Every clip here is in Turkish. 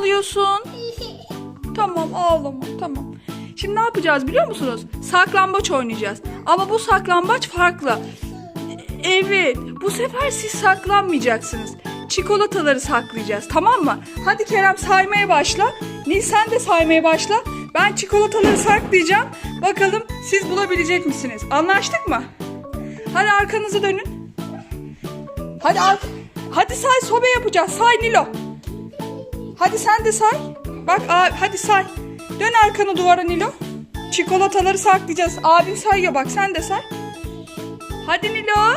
ağlıyorsun? Tamam ağlama tamam. Şimdi ne yapacağız biliyor musunuz? Saklambaç oynayacağız. Ama bu saklambaç farklı. Evet bu sefer siz saklanmayacaksınız. Çikolataları saklayacağız tamam mı? Hadi Kerem saymaya başla. Nil sen de saymaya başla. Ben çikolataları saklayacağım. Bakalım siz bulabilecek misiniz? Anlaştık mı? Hadi arkanızı dönün. Hadi ar- Hadi say sobe yapacağız. Say Nilo. Hadi sen de say. Bak a- hadi say. Dön arkanı duvara Nilo. Çikolataları saklayacağız. Abin sayıyor bak sen de say. Hadi Nilo.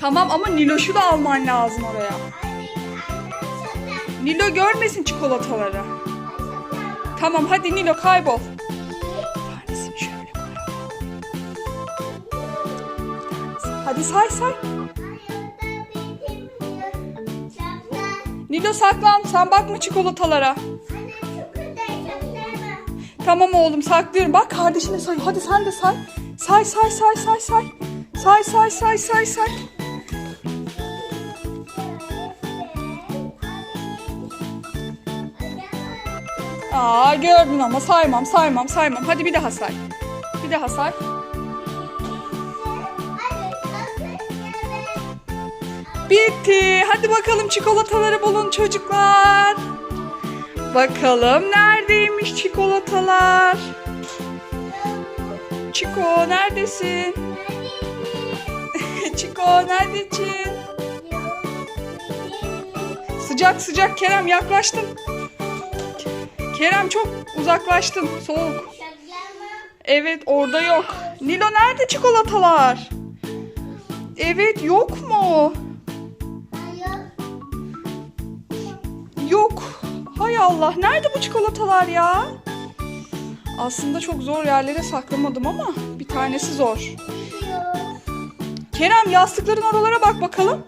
Tamam ama Niloş'u da alman lazım oraya. Nilo görmesin çikolataları. Tamam hadi Nilo kaybol. Hadi say say. Nilo saklan sen bakma çikolatalara. Tamam oğlum saklıyorum. Bak kardeşine say. Hadi sen de say. Say say say say say. Say say say say say. Aa gördün ama saymam saymam saymam. Hadi bir daha say. Bir daha say. Bitti. Hadi bakalım çikolataları bulun çocuklar. Bakalım neredeymiş çikolatalar? Çiko neredesin? Çiko neredesin? Sıcak sıcak Kerem yaklaştın. Kerem çok uzaklaştın. Soğuk. Evet orada yok. Nilo nerede çikolatalar? Evet yok mu? Yok. Hay Allah. Nerede bu çikolatalar ya? Aslında çok zor yerlere saklamadım ama bir tanesi zor. Kerem yastıkların oralara bak bakalım.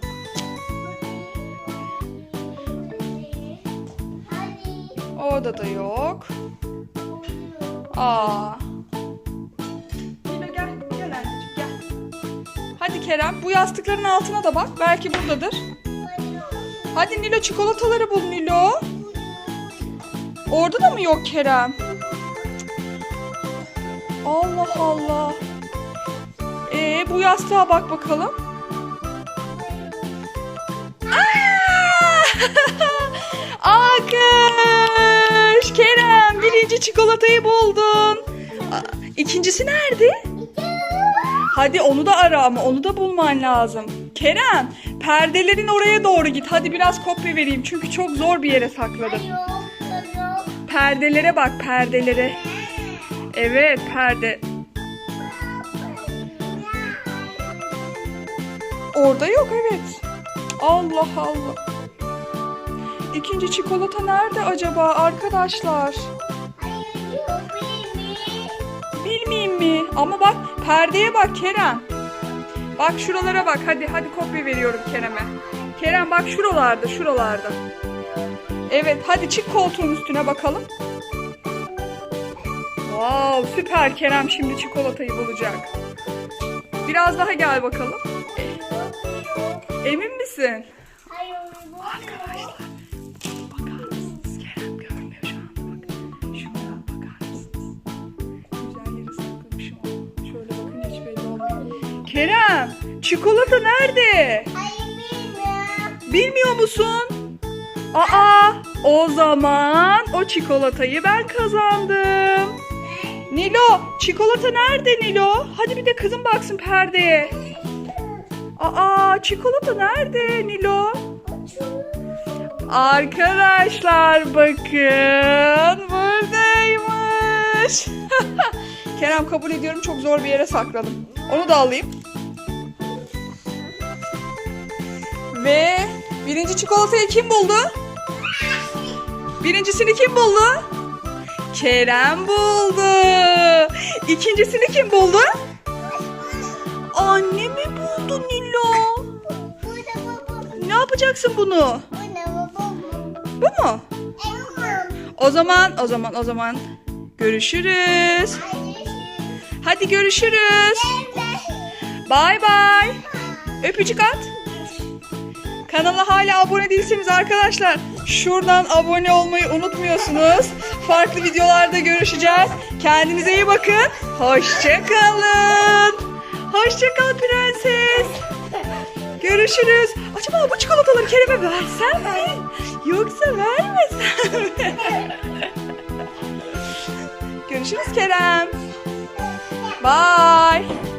Orada da yok. Aa. Gel. Gel anneciğim gel. Hadi Kerem bu yastıkların altına da bak. Belki buradadır. Hadi Nilo çikolataları bul Nilo. Orada da mı yok Kerem? Allah Allah. Ee bu yastığa bak bakalım. Alkış! Kerem birinci çikolatayı buldun. İkincisi nerede? Hadi onu da ara ama onu da bulman lazım. Kerem perdelerin oraya doğru git. Hadi biraz kopya vereyim çünkü çok zor bir yere sakladım. Perdelere bak perdelere. Evet perde. Orada yok evet. Allah Allah. İkinci çikolata nerede acaba arkadaşlar? Bilmeyeyim mi? Ama bak perdeye bak Kerem. Bak şuralara bak hadi hadi kopya veriyorum Kerem'e. Kerem bak şuralarda şuralarda. Evet hadi çık koltuğun üstüne bakalım. Wow süper Kerem şimdi çikolatayı bulacak. Biraz daha gel bakalım. Emin misin? Arkadaşlar Kerem çikolata nerede? Bilmiyor musun? Aa o zaman o çikolatayı ben kazandım. Nilo çikolata nerede Nilo? Hadi bir de kızım baksın perdeye. Aa çikolata nerede Nilo? Arkadaşlar bakın buradaymış. Kerem kabul ediyorum çok zor bir yere sakladım. Onu da alayım. Ve birinci çikolatayı kim buldu? Birincisini kim buldu? Kerem buldu. İkincisini kim buldu? Anne mi buldu Nilo? Ne yapacaksın bunu? Bu mu? O zaman, o zaman, o zaman görüşürüz. Hadi görüşürüz. Bay bay. Öpücük at. Kanala hala abone değilseniz arkadaşlar şuradan abone olmayı unutmuyorsunuz. Farklı videolarda görüşeceğiz. Kendinize iyi bakın. Hoşçakalın. Hoşçakal prenses. Görüşürüz. Acaba bu çikolataları Kerem'e versem mi? Yoksa vermesem mi? Görüşürüz Kerem. Bye.